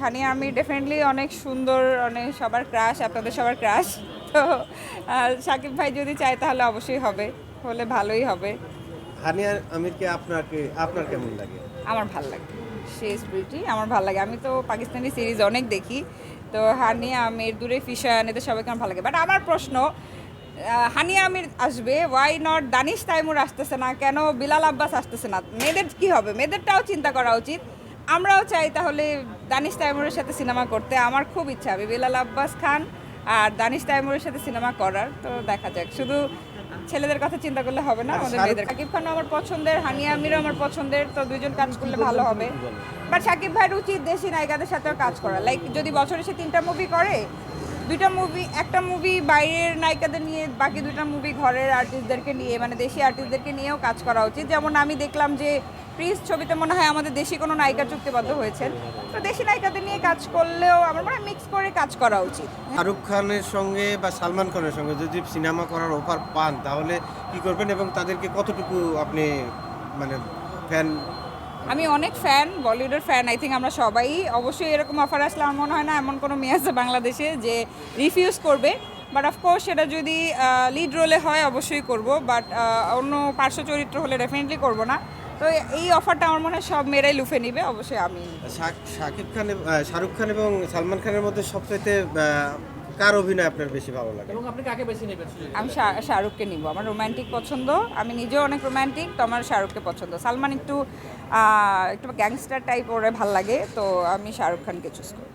হানি আমি ডেফিনেটলি অনেক সুন্দর অনেক সবার ক্রাশ আপনাদের সবার ক্রাশ তো সাকিব ভাই যদি চায় তাহলে অবশ্যই হবে হলে ভালোই হবে। হানিয়া আমিরকে আপনাকে আপনার কেমন লাগে? আমার ভালো লাগে ইজ ব্রিটি আমার ভালো লাগে। আমি তো পাকিস্তানি সিরিজ অনেক দেখি তো হানিয়া আমির দূরে ফিশান এদের সবাইকে আমার ভালো লাগে। বাট আমার প্রশ্ন হানিয়া আমির আসবে ওয়াই নট দানিশ তাইমুর আসতেছে না? কেন বিলাল আব্বাস আসতেছে না? মেয়েদের কি হবে? মেয়েদেরটাও চিন্তা করা উচিত। আমরাও চাই তাহলে দানিশ তাইমুরের সাথে সিনেমা করতে। আমার খুব ইচ্ছা হবে বিলাল আব্বাস খান আর দানিশ তাইমুরের সাথে সিনেমা করার তো দেখা যাক। শুধু ছেলেদের কথা চিন্তা করলে হবে না আমাদের মেয়েদের। সাকিব খানও আমার পছন্দের হানিয়া আমিরও আমার পছন্দের তো দুজন কাজ করলে ভালো হবে। বাট সাকিব ভাইয়ের উচিত দেশি নায়িকাদের সাথেও কাজ করা। লাইক যদি বছরে সে তিনটা মুভি করে দুইটা মুভি একটা মুভি বাইরের নায়িকাদের নিয়ে, বাকি দুইটা মুভি ঘরের আর্টিস্টদেরকে নিয়ে মানে দেশি আর্টিস্টদেরকে নিয়েও কাজ করা উচিত। যেমন আমি দেখলাম যে প্রিন্স ছবিতে মনে হয় আমাদের দেশি কোনো নায়িকা চুক্তিবদ্ধ হয়েছেন। তো দেশি নায়িকাদের নিয়ে কাজ করলেও আমার মনে হয় মিক্স করে কাজ করা উচিত। শাহরুখ খানের সঙ্গে বা সালমান খানের সঙ্গে যদি সিনেমা করার অফার পান, তাহলে কি করবেন এবং তাদেরকে কতটুকু আপনি মানে ফ্যান আমি অনেক ফ্যান বলিউডের ফ্যান আই থিঙ্ক আমরা সবাই। অবশ্যই এরকম অফার আসলে আমার মনে হয় না এমন কোনো মেয়ে আছে বাংলাদেশে যে রিফিউজ করবে। বাট অফকোর্স সেটা যদি লিড রোলে হয় অবশ্যই করব বাট অন্য পার্শ্ব চরিত্র হলে ডেফিনেটলি করব না। তো এই অফারটা আমার মনে হয় সব মেয়েরাই লুফে নিবে অবশ্যই আমি। শাকিব খান শাহরুখ খান এবং সালমান খানের মধ্যে আহ, কার অভিনয় আপনার বেশি ভালো লাগে? এবং আপনি কাকে বেশি নেবেন আমি শাহরুখকে নিব। আমার রোমান্টিক পছন্দ। আমি নিজেও অনেক রোমান্টিক তো আমার শাহরুখকে পছন্দ। সালমান একটু আহ, একটু গ্যাংস্টার টাইপ ওরে ভালো লাগে তো আমি শাহরুখ খানকে চুজ করি।